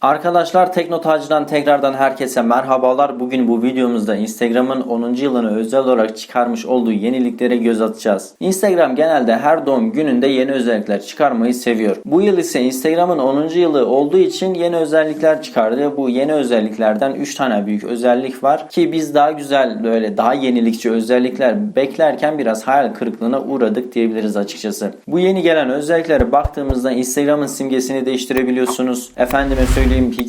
Arkadaşlar Teknotacı'dan tekrardan herkese merhabalar. Bugün bu videomuzda Instagram'ın 10. yılını özel olarak çıkarmış olduğu yeniliklere göz atacağız. Instagram genelde her doğum gününde yeni özellikler çıkarmayı seviyor. Bu yıl ise Instagram'ın 10. yılı olduğu için yeni özellikler çıkardı. Bu yeni özelliklerden 3 tane büyük özellik var ki biz daha güzel böyle daha yenilikçi özellikler beklerken biraz hayal kırıklığına uğradık diyebiliriz açıkçası. Bu yeni gelen özelliklere baktığımızda Instagram'ın simgesini değiştirebiliyorsunuz. Efendime söyleyeyim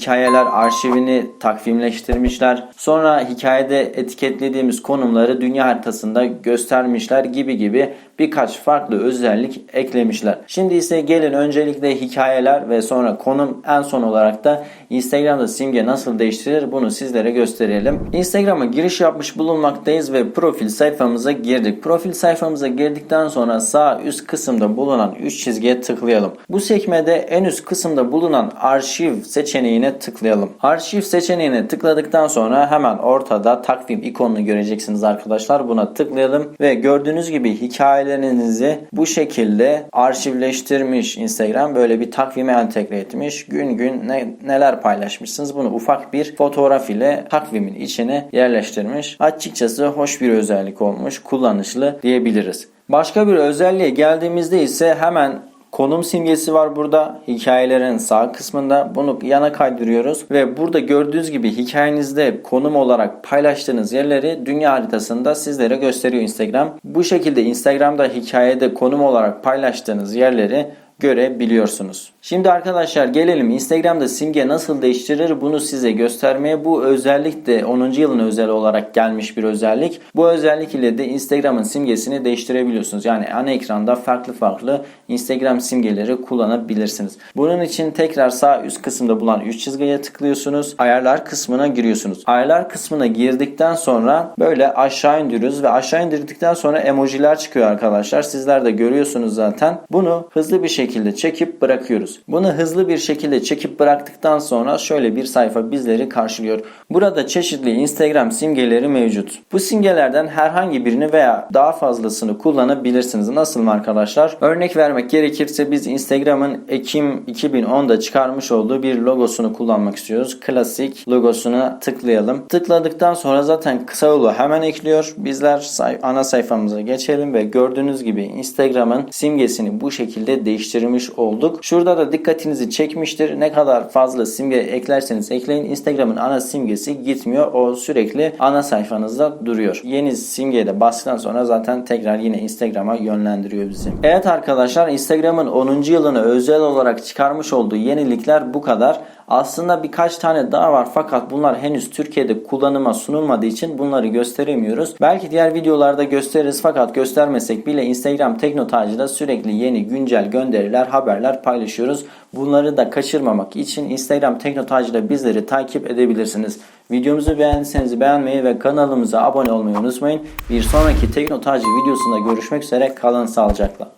hikayeler arşivini takvimleştirmişler. Sonra hikayede etiketlediğimiz konumları dünya haritasında göstermişler gibi gibi birkaç farklı özellik eklemişler. Şimdi ise gelin öncelikle hikayeler ve sonra konum en son olarak da Instagram'da simge nasıl değiştirilir bunu sizlere gösterelim. Instagram'a giriş yapmış bulunmaktayız ve profil sayfamıza girdik. Profil sayfamıza girdikten sonra sağ üst kısımda bulunan 3 çizgiye tıklayalım. Bu sekmede en üst kısımda bulunan arşiv seçeneğine tıklayalım. Arşiv seçeneğine tıkladıktan sonra hemen ortada takvim ikonunu göreceksiniz arkadaşlar. Buna tıklayalım ve gördüğünüz gibi hikayelerinizi bu şekilde arşivleştirmiş Instagram. Böyle bir takvime entegre etmiş. Gün gün ne, neler paylaşmışsınız bunu ufak bir fotoğraf ile takvimin içine yerleştirmiş. Açıkçası hoş bir özellik olmuş. Kullanışlı diyebiliriz. Başka bir özelliğe geldiğimizde ise hemen Konum simgesi var burada hikayelerin sağ kısmında. Bunu yana kaydırıyoruz ve burada gördüğünüz gibi hikayenizde konum olarak paylaştığınız yerleri dünya haritasında sizlere gösteriyor Instagram. Bu şekilde Instagram'da hikayede konum olarak paylaştığınız yerleri görebiliyorsunuz. Şimdi arkadaşlar gelelim Instagram'da simge nasıl değiştirilir bunu size göstermeye. Bu özellik de 10. yılın özel olarak gelmiş bir özellik. Bu özellik ile de Instagram'ın simgesini değiştirebiliyorsunuz. Yani ana ekranda farklı farklı Instagram simgeleri kullanabilirsiniz. Bunun için tekrar sağ üst kısımda bulunan 3 çizgiye tıklıyorsunuz. Ayarlar kısmına giriyorsunuz. Ayarlar kısmına girdikten sonra böyle aşağı indiriyoruz ve aşağı indirdikten sonra emojiler çıkıyor arkadaşlar. Sizler de görüyorsunuz zaten. Bunu hızlı bir şekilde çekip bırakıyoruz. Bunu hızlı bir şekilde çekip bıraktıktan sonra şöyle bir sayfa bizleri karşılıyor. Burada çeşitli Instagram simgeleri mevcut. Bu simgelerden herhangi birini veya daha fazlasını kullanabilirsiniz. Nasıl mı arkadaşlar? Örnek vermek gerekirse biz Instagram'ın Ekim 2010'da çıkarmış olduğu bir logosunu kullanmak istiyoruz. Klasik logosuna tıklayalım. Tıkladıktan sonra zaten kısa yolu hemen ekliyor. Bizler say ana sayfamıza geçelim ve gördüğünüz gibi Instagram'ın simgesini bu şekilde değiştirmiş olduk. Şurada da dikkatinizi çekmiştir. Ne kadar fazla simge eklerseniz ekleyin Instagram'ın ana simgesi gitmiyor. O sürekli ana sayfanızda duruyor. Yeni simgeye de bastıktan sonra zaten tekrar yine Instagram'a yönlendiriyor bizi. Evet arkadaşlar Instagram'ın 10. yılını özel olarak çıkarmış olduğu yenilikler bu kadar. Aslında birkaç tane daha var fakat bunlar henüz Türkiye'de kullanıma sunulmadığı için bunları gösteremiyoruz. Belki diğer videolarda gösteririz fakat göstermesek bile Instagram Teknotacı'da sürekli yeni güncel gönderiler, haberler paylaşıyoruz. Bunları da kaçırmamak için Instagram Teknotacı'da bizleri takip edebilirsiniz. Videomuzu beğendiyseniz beğenmeyi ve kanalımıza abone olmayı unutmayın. Bir sonraki Teknotacı videosunda görüşmek üzere. Kalın sağlıcakla.